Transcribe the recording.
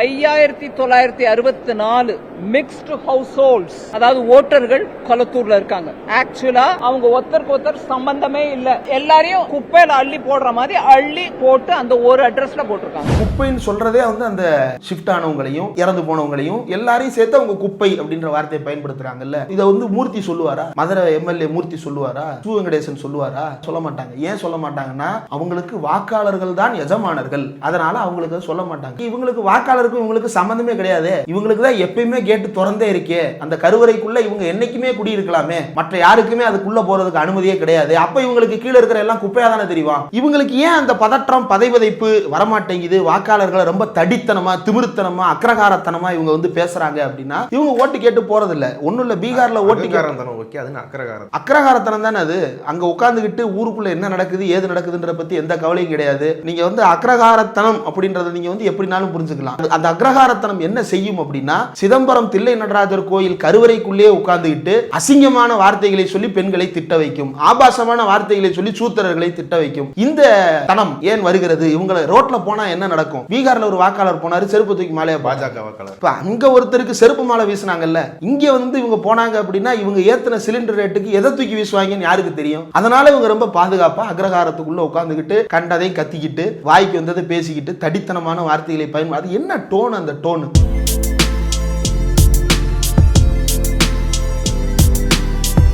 ஐயாயிரத்தி தொள்ளாயிரத்தி அறுபத்தி நாலு மிக்ஸ்டு ஹவுஸ் ஹோல்ட்ஸ் அதாவது ஓட்டர்கள் கொளத்தூர்ல இருக்காங்க. ஆக்சுவலா அவங்க ஒருத்தருக்கு ஒருத்தர் சம்பந்தமே இல்ல. எல்லாரையும் குப்பையில அள்ளி போடுற மாதிரி அள்ளி போட்டு அந்த ஒரு அட்ரஸ்ல போட்டிருக்காங்க. குப்பைன்னு சொல்றதே வந்து அந்த ஷிஃப்ட் ஆனவங்களையும் இறந்து போனவங்களையும் எல்லாரையும் சேர்த்து அவங்க குப்பை அப்படின்ற வார்த்தையை பயன்படுத்துறாங்கல்ல. இதை வந்து மூர்த்தி சொல்லுவாரா? மதுரை எம்எல்ஏ மூர்த்தி சொல்லுவாரா? சு வெங்கடேசன் சொல்லுவாரா? சொல்ல மாட்டாங்க. ஏன் சொல்ல மாட்டாங்கன்னா அவங்களுக்கு வாக்காளர்கள் தான் எஜமானர்கள். அதனால அவங்களுக்கு சொல்ல மாட்டாங்க. இவங்களுக்கு வாக்காளருக்கும் இவங்களுக்கு சம்பந்தமே கிடையாது. இவங்களுக்கு தான் எப்பயுமே கேட்டு திறந்தே இருக்கே. அந்த கருவறைக்குள்ள இவங்க என்னைக்குமே குடியிருக்கலாமே. மற்ற யாருக்குமே அதுக்குள்ள போறதுக்கு அனுமதியே கிடையாது. அப்ப இவங்களுக்கு கீழே இருக்கிற எல்லாம் குப்பையா தானே தெரியும்? இவங்களுக்கு ஏன் அந்த பதற்றம் பதைவதைப்பு வரமாட்டேங்குது? வாக்காளர்களை ரொம்ப தடித்தனமா திமிருத்தனமா அக்ரகாரத்தனமா இவங்க வந்து பேசுறாங்க அப்படின்னா இவங்க ஓட்டு கேட்டு போறது இல்ல ஒண்ணும் இல்ல பீகார்ல ஓட்டு கேட்டு அகங்காரம் தானே ஓகே. அதுன்னு அக்கரகாரம் அக்ரகாரத்தனம் தானே அது? அங்க உட்காந்துக்கிட்டு ஊருக்குள்ள என்ன நடக்குது ஏது நடக்குதுன்ற பத்தி எந்த கவலையும் கிடையாது. நீங்க வந்து அக்ரகாரத்தனம் அப்படின்றத நீங்க வந்து எப்படினாலும் புரிஞ்சுக்கலாம். அது- அந்த அக்ரகாரத்தனம் என்ன செய்யும் அப்படின்னா சிதம்பரம் தில்லை நடராஜர் கோயில் கருவறைக்குள்ளேயே உட்கார்ந்துகிட்டு அசிங்கமான வார்த்தைகளை சொல்லி பெண்களை திட்ட வைக்கும் ஆபாசமான வார்த்தைகளை சொல்லி சூத்திரர்களை திட்ட வைக்கும். இந்த தனம் ஏன் வருகிறது? இவங்களை ரோட்ல போனா என்ன நடக்கும்? பீகார்ல ஒரு வாக்காளர் போனாரு செருப்பு தூக்கி மாலையா பாஜக வாக்காளர். இப்ப அங்க ஒருத்தருக்கு செருப்பு மாலை வீசுனாங்கல்ல இங்க வந்து இவங்க போனாங்க அப்படின்னா இவங்க ஏத்தின சிலிண்டர் ரேட்டுக்கு எதை தூக்கி வீசுவாங்கன்னு யாருக்கு தெரியும்? அதனால இவங்க ரொம்ப பாதுகாப்பா அக்ரஹாரத்துக்குள்ள உட்காந்துக்கிட்டு கண்டதை கத்திக்கிட்டு வாய்க்கு வந்ததை பேசிக்கிட்டு தடித்தனமான வார்த்தைகளை பயன்படு அது என்ன டோன் அந்த டோனு